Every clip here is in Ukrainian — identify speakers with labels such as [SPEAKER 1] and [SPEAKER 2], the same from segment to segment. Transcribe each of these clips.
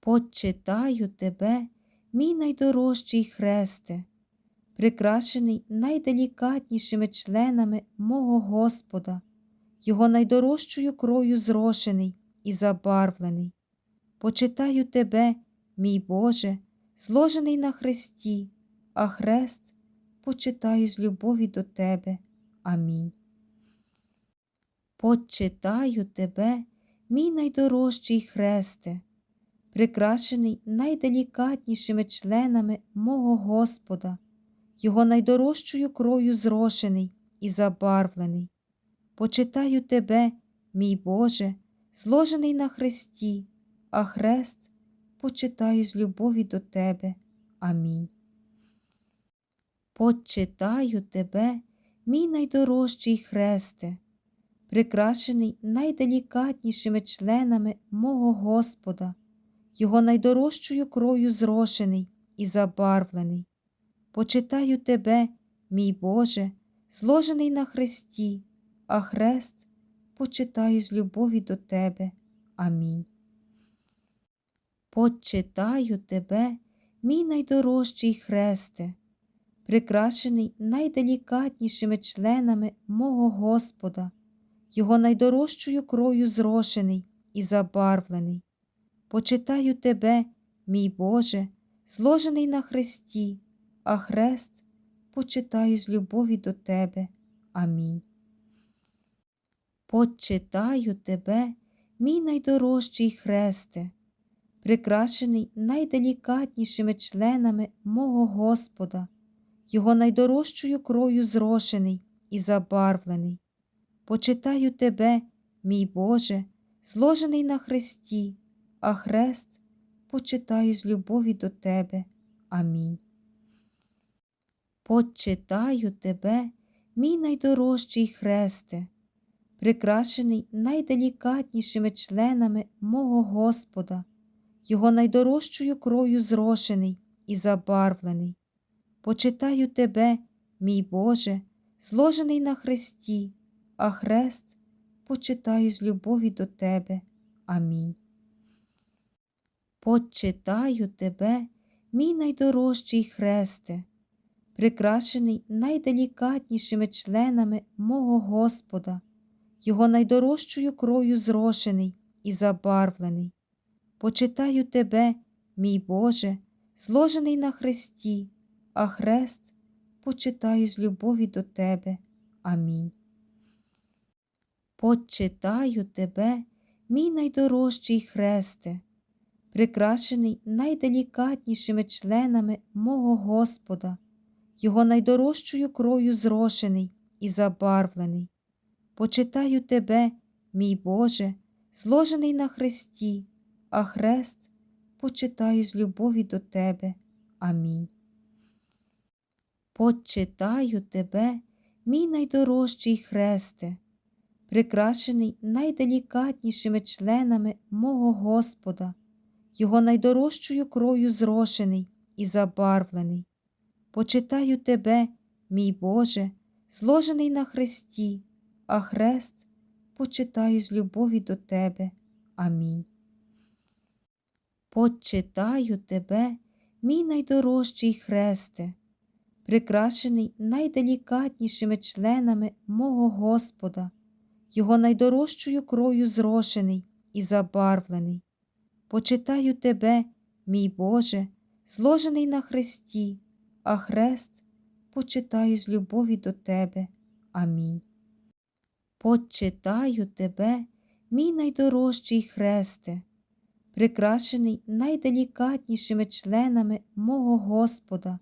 [SPEAKER 1] Почитаю тебе, мій найдорожчий хресте, прикрашений найделікатнішими членами мого Господа, Його найдорожчою крою зрошений і забарвлений. Почитаю тебе, мій Боже, зложений на хресті, а хрест почитаю з любові до тебе. Амінь. Почитаю тебе, мій найдорожчий хресте, прикрашений найделікатнішими членами мого Господа, Його найдорожчою крою зрошений і забарвлений. Почитаю тебе, мій Боже, зложений на хресті, а хрест почитаю з любові до тебе. Амінь. Почитаю тебе, мій найдорожчий хресте, прикрашений найделікатнішими членами мого Господа, Його найдорожчою крою зрошений і забарвлений. Почитаю тебе, мій Боже, зложений на хресті, а хрест почитаю з любові до тебе. Амінь. Почитаю тебе, мій найдорожчий хресте, прикрашений найделікатнішими членами мого Господа, Його найдорожчою крою зрошений і забарвлений. Почитаю тебе, мій Боже, зложений на хресті, а хрест почитаю з любові до тебе. Амінь. Почитаю тебе, мій найдорожчий хресте, прикрашений найделікатнішими членами мого Господа, Його найдорожчою крою зрошений і забарвлений. Почитаю тебе, мій Боже, зложений на хресті, а хрест почитаю з любові до тебе. Амінь. Почитаю тебе, мій найдорожчий хресте, прикрашений найделікатнішими членами мого Господа, Його найдорожчою крою зрошений і забарвлений. Почитаю тебе, мій Боже, зложений на хресті, а хрест почитаю з любові до тебе. Амінь. Почитаю тебе, мій найдорожчий хресте, прикрашений найделікатнішими членами мого Господа, Його найдорожчою крою зрошений і забарвлений. Почитаю тебе, мій Боже, зложений на хресті, а хрест почитаю з любові до тебе. Амінь. Почитаю тебе, мій найдорожчий хресте, прикрашений найделікатнішими членами мого Господа, Його найдорожчою крою зрошений і забарвлений. Почитаю тебе, мій Боже, зложений на хресті, а хрест почитаю з любові до тебе. Амінь. Почитаю тебе, мій найдорожчий хресте, прикрашений найделікатнішими членами мого Господа, Його найдорожчою крою зрошений і забарвлений. Почитаю тебе, мій Боже, зложений на хресті, а хрест почитаю з любові до тебе. Амінь. Почитаю тебе, мій найдорожчий хресте, прикрашений найделікатнішими членами мого Господа, Його найдорожчою крою зрошений і забарвлений. Почитаю тебе, мій Боже, зложений на хресті, а хрест почитаю з любові до тебе. Амінь. Почитаю тебе, мій найдорожчий хресте, прикрашений найделікатнішими членами мого Господа,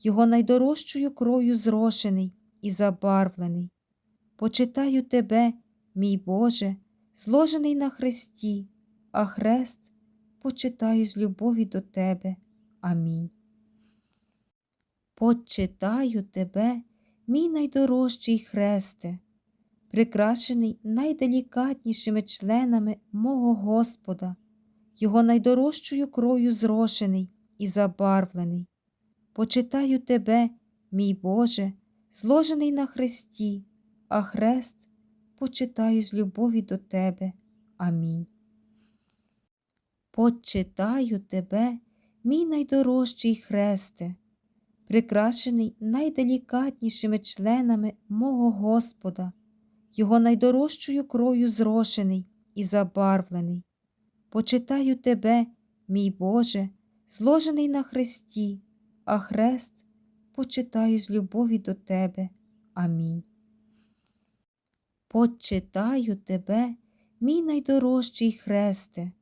[SPEAKER 1] Його найдорожчою крою зрошений і забарвлений. Почитаю тебе, мій Боже, зложений на хресті, а хрест почитаю з любові до тебе. Амінь. Почитаю тебе, мій найдорожчий хресте, прикрашений найделікатнішими членами мого Господа, Його найдорожчою крою зрошений і забарвлений. Почитаю тебе, мій Боже, зложений на хресті, а хрест почитаю з любові до тебе. Амінь. Почитаю тебе, мій найдорожчий хресте, прикрашений найделікатнішими членами мого Господа, Його найдорожчою кров'ю зрошений і забарвлений. Почитаю тебе, мій Боже, зложений на хресті, а хрест почитаю з любові до тебе. Амінь. Почитаю тебе, мій найдорожчий хресте,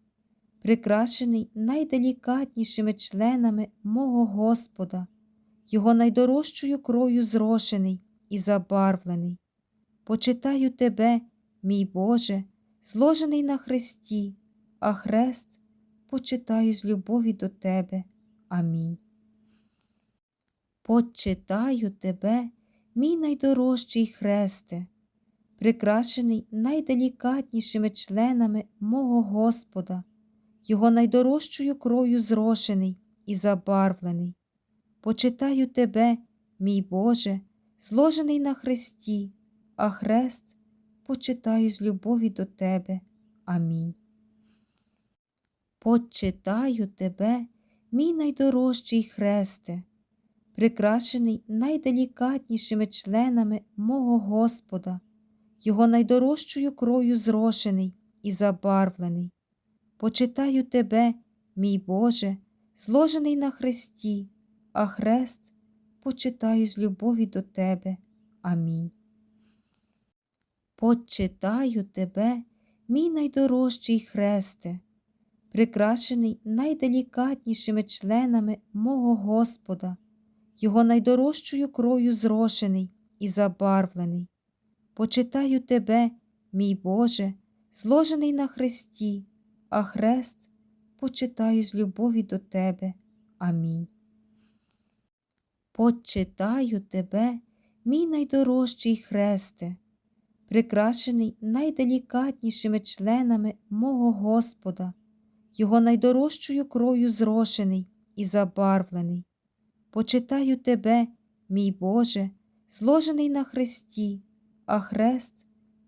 [SPEAKER 1] прикрашений найделікатнішими членами мого Господа, Його найдорожчою кров'ю зрошений і забарвлений. Почитаю тебе, мій Боже, зложений на хресті, а хрест почитаю з любові до тебе. Амінь. Почитаю тебе, мій найдорожчий хресте, прикрашений найделікатнішими членами мого Господа, Його найдорожчою кров'ю зрошений і забарвлений. Почитаю тебе, мій Боже, зложений на хресті, а хрест почитаю з любові до тебе. Амінь. Почитаю тебе, мій найдорожчий хресте, прикрашений найделікатнішими членами мого Господа, Його найдорожчою кров'ю зрошений і забарвлений. Почитаю тебе, мій Боже, зложений на хресті, а хрест почитаю з любові до тебе. Амінь. Почитаю тебе, мій найдорожчий хресте, прикрашений найделікатнішими членами мого Господа, Його найдорожчою кров'ю зрошений і забарвлений. Почитаю тебе, мій Боже, зложений на хресті, а хрест почитаю з любові до тебе. Амінь. Почитаю тебе, мій найдорожчий хресте, прикрашений найделікатнішими членами мого Господа, Його найдорожчою кров'ю зрошений і забарвлений. Почитаю тебе, мій Боже, зложений на хресті, а хрест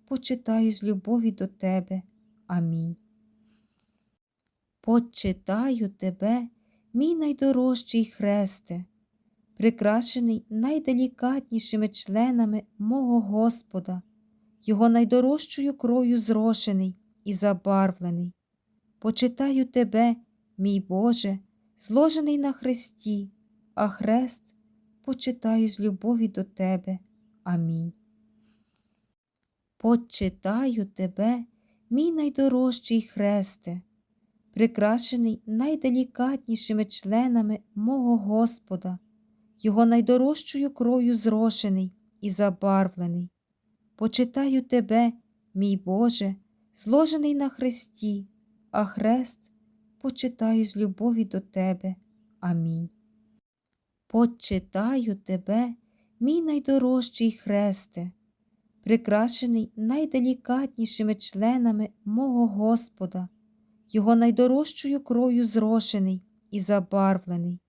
[SPEAKER 1] почитаю з любові до тебе. Амінь. Почитаю тебе, мій найдорожчий хресте, прикрашений найделікатнішими членами мого Господа, Його найдорожчою кров'ю зрошений і забарвлений. Почитаю тебе, мій Боже, зложений на хресті, а хрест почитаю з любові до тебе. Амінь. Почитаю тебе, мій найдорожчий хресте, прикрашений найделікатнішими членами мого Господа, Його найдорожчою кров'ю зрошений і забарвлений. Почитаю тебе, мій Боже, зложений на хресті, а хрест почитаю з любові до тебе. Амінь. Почитаю тебе, мій найдорожчий хресте, прикрашений найделікатнішими членами мого Господа, Його найдорожчою кров'ю зрошений і забарвлений.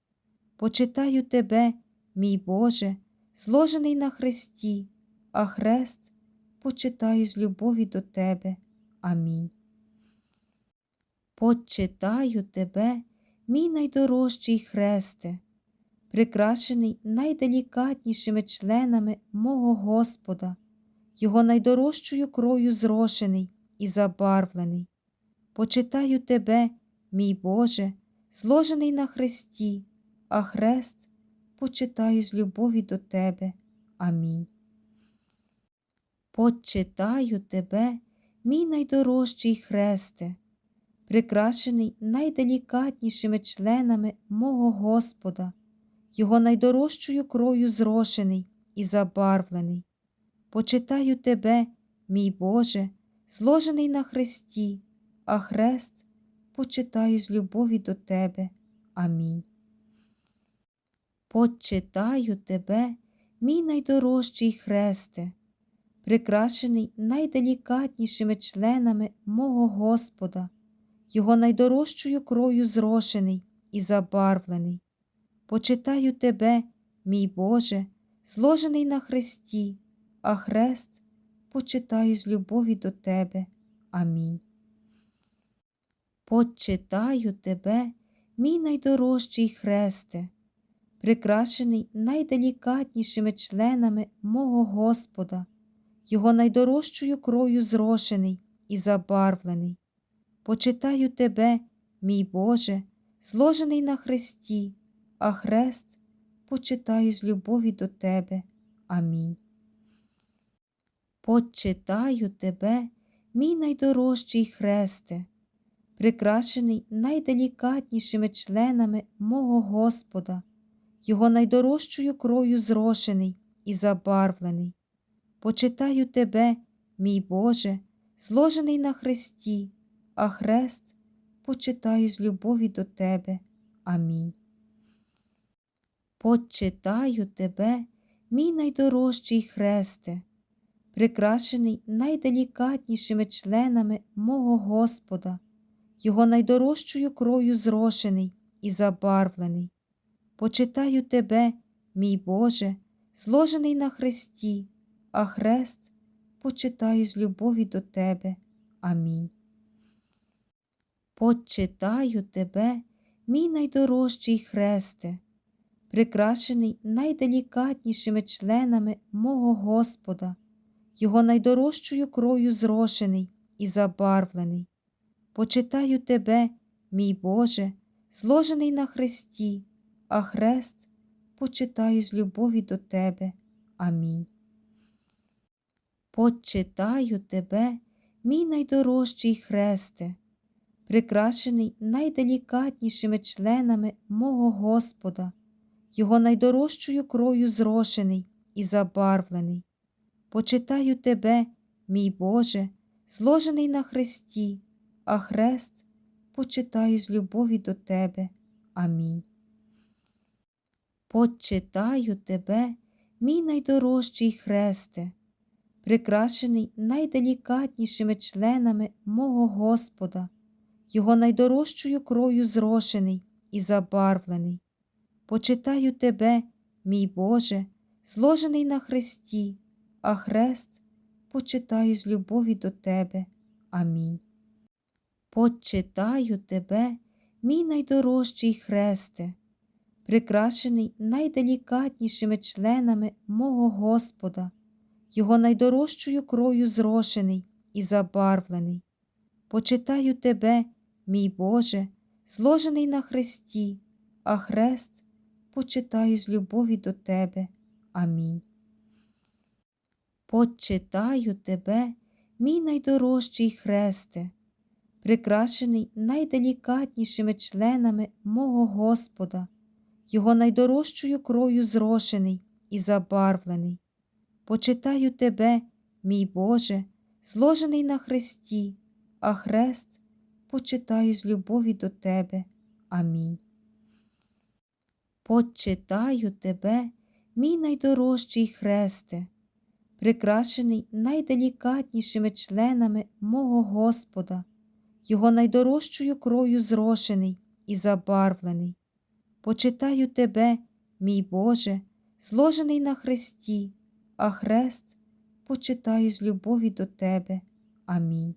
[SPEAKER 1] Почитаю тебе, мій Боже, зложений на хресті, а хрест почитаю з любові до тебе. Амінь. Почитаю тебе, мій найдорожчий хресте, прикрашений найделікатнішими членами мого Господа, Його найдорожчою кров'ю зрошений і забарвлений. Почитаю тебе, мій Боже, зложений на хресті, а хрест почитаю з любові до тебе. Амінь. Почитаю тебе, мій найдорожчий хресте, прикрашений найделікатнішими членами мого Господа, Його найдорожчою кров'ю зрошений і забарвлений. Почитаю тебе, мій Боже, зложений на хресті, а хрест почитаю з любові до тебе. Амінь. Почитаю тебе, мій найдорожчий хресте, прикрашений найделікатнішими членами мого Господа, Його найдорожчою кров'ю зрошений і забарвлений. Почитаю тебе, мій Боже, зложений на хресті, а хрест почитаю з любові до тебе. Амінь. Почитаю тебе, мій найдорожчий хресте, прикрашений найделікатнішими членами мого Господа, Його найдорожчою кров'ю зрошений і забарвлений. Почитаю тебе, мій Боже, зложений на хресті, а хрест почитаю з любові до тебе. Амінь. Почитаю тебе, мій найдорожчий хресте, прикрашений найделікатнішими членами мого Господа, Його найдорожчою кров'ю зрошений і забарвлений. Почитаю тебе, мій Боже, зложений на хресті, а хрест почитаю з любові до тебе. Амінь. Почитаю тебе, мій найдорожчий хресте, прикрашений найделікатнішими членами мого Господа, Його найдорожчою кров'ю зрошений і забарвлений. Почитаю тебе, мій Боже, зложений на хресті, а хрест почитаю з любові до тебе. Амінь. Почитаю тебе, мій найдорожчий хресте, прикрашений найделікатнішими членами мого Господа, Його найдорожчою кров'ю зрошений і забарвлений. Почитаю тебе, мій Боже, зложений на хресті, а хрест почитаю з любові до тебе. Амінь. Почитаю тебе, мій найдорожчий хресте, прикрашений найделікатнішими членами мого Господа, Його найдорожчою кров'ю зрошений і забарвлений. Почитаю тебе, мій Боже, зложений на хресті, а хрест почитаю з любові до тебе. Амінь. Почитаю тебе, мій найдорожчий хресте, прикрашений найделікатнішими членами мого Господа, Його найдорожчою кров'ю зрошений і забарвлений. Почитаю тебе, мій Боже, зложений на хресті, а хрест почитаю з любові до тебе. Амінь. Почитаю тебе, мій найдорожчий хресте, прикрашений найделікатнішими членами мого Господа, Його найдорожчою кров'ю зрошений і забарвлений. Почитаю тебе, мій Боже, зложений на хресті, а хрест почитаю з любові до тебе. Амінь. Почитаю тебе, мій найдорожчий хресте, прикрашений найделікатнішими членами мого Господа, Його найдорожчою кров'ю зрошений і забарвлений. Почитаю тебе, мій Боже, зложений на хресті, а хрест почитаю з любові до тебе. Амінь. Почитаю тебе, мій найдорожчий хресте, прикрашений найделікатнішими членами мого Господа, Його найдорожчою кров'ю зрошений і забарвлений. Почитаю тебе, мій Боже, зложений на хресті, а хрест почитаю з любові до тебе. Амінь.